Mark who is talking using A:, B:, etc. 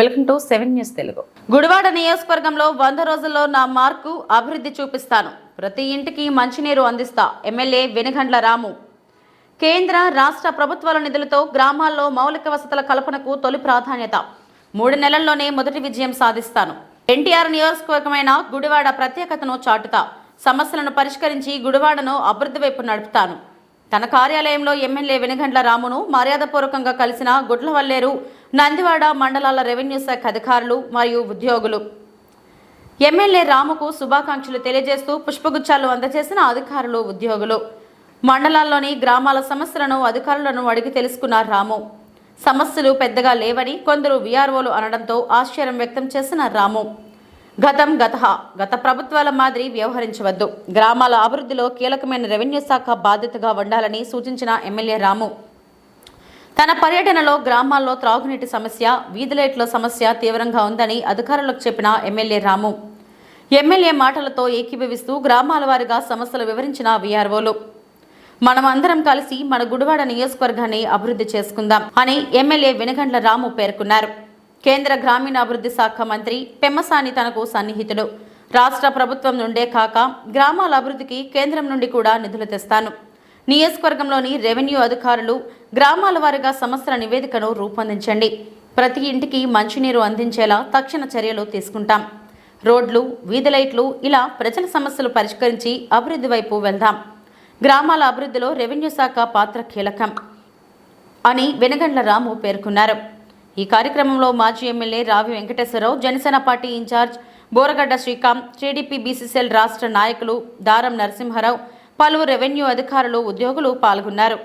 A: Welcome to seven news Telugu. Gudivada నియోజకవర్గంలో వంద రోజుల్లో నా మార్కు అభివృద్ధి చూపిస్తాను. ప్రతి ఇంటికి మంచినీరు అందిస్తా ఎమ్మెల్యే వెనుగండ్ల రాము. కేంద్ర రాష్ట్ర ప్రభుత్వాల నిధులతో గ్రామాల్లో మౌలిక వసతుల కల్పనకు తొలి ప్రాధాన్యత. మూడు నెలల్లోనే మొదటి విజయం సాధిస్తాను. ఎన్టీఆర్ నియోజకవర్గమైన గుడివాడ ప్రత్యేకతను చాటుతా. సమస్యలను పరిష్కరించి గుడివాడను అభివృద్ధి వైపు నడుపుతాను. తన కార్యాలయంలో ఎమ్మెల్యే వెనుగండ్ల రామును మర్యాదపూర్వకంగా కలిసిన గుడ్లవల్లేరు నందివాడ మండలాల రెవెన్యూ శాఖ అధికారులు మరియు ఉద్యోగులు. ఎమ్మెల్యే రాముకు శుభాకాంక్షలు తెలియజేస్తూ పుష్పగుచ్చాలు అందజేసిన అధికారులు ఉద్యోగులు. మండలాల్లోని గ్రామాల సమస్యలను అధికారులను అడిగి తెలుసుకున్న రాము. సమస్యలు పెద్దగా లేవని కొందరు వీఆర్ఓలు అనడంతో ఆశ్చర్యం వ్యక్తం చేసిన రాము. గతం గత గత ప్రభుత్వాల మాదిరి వ్యవహరించవద్దు. గ్రామాల అభివృద్ధిలో కీలకమైన రెవెన్యూ శాఖ బాధ్యతగా ఉండాలని సూచించిన ఎమ్మెల్యే రాము. తన పర్యటనలో గ్రామాల్లో త్రాగునీటి సమస్య వీధిలైట్ల సమస్య తీవ్రంగా ఉందని అధికారులకు చెప్పిన ఎమ్మెల్యే రాము. ఎమ్మెల్యే మాటలతో ఏకీభవిస్తూ గ్రామాల వారిగా సమస్యలు వివరించిన వీఆర్ఓలు. మనం అందరం కలిసి మన గుడివాడ నియోజకవర్గాన్ని అభివృద్ధి చేసుకుందాం అని ఎమ్మెల్యే వెనుగండ్ల రాము పేర్కొన్నారు. కేంద్ర గ్రామీణాభివృద్ధి శాఖ మంత్రి పెమ్మసాని తనకు సన్నిహితుడు. రాష్ట్ర ప్రభుత్వం నుండే కాక గ్రామాల అభివృద్ధికి కేంద్రం నుండి కూడా నిధులు తెస్తాను. నియోజకవర్గంలోని రెవెన్యూ అధికారులు గ్రామాల వారీగా సమస్యల నివేదికను రూపొందించండి. ప్రతి ఇంటికి మంచినీరు అందించేలా తక్షణ చర్యలు తీసుకుంటాం. రోడ్లు వీధి లైట్లు ఇలా ప్రజల సమస్యలు పరిష్కరించి అభివృద్ధి వైపు వెళ్దాం. గ్రామాల అభివృద్ధిలో రెవెన్యూ శాఖ పాత్ర కీలకం అని వెనగండ్ల రాము పేర్కొన్నారు. ఈ కార్యక్రమంలో మాజీ MLA Ravi Venkateswararao Janasena party incharge Boragadda Srikanth TDP BCCL రాష్ట్ర నాయకులు దారం నరసింహారావు పలువురు రెవెన్యూ అధికారులు ఉద్యోగులు పాల్గొన్నారు.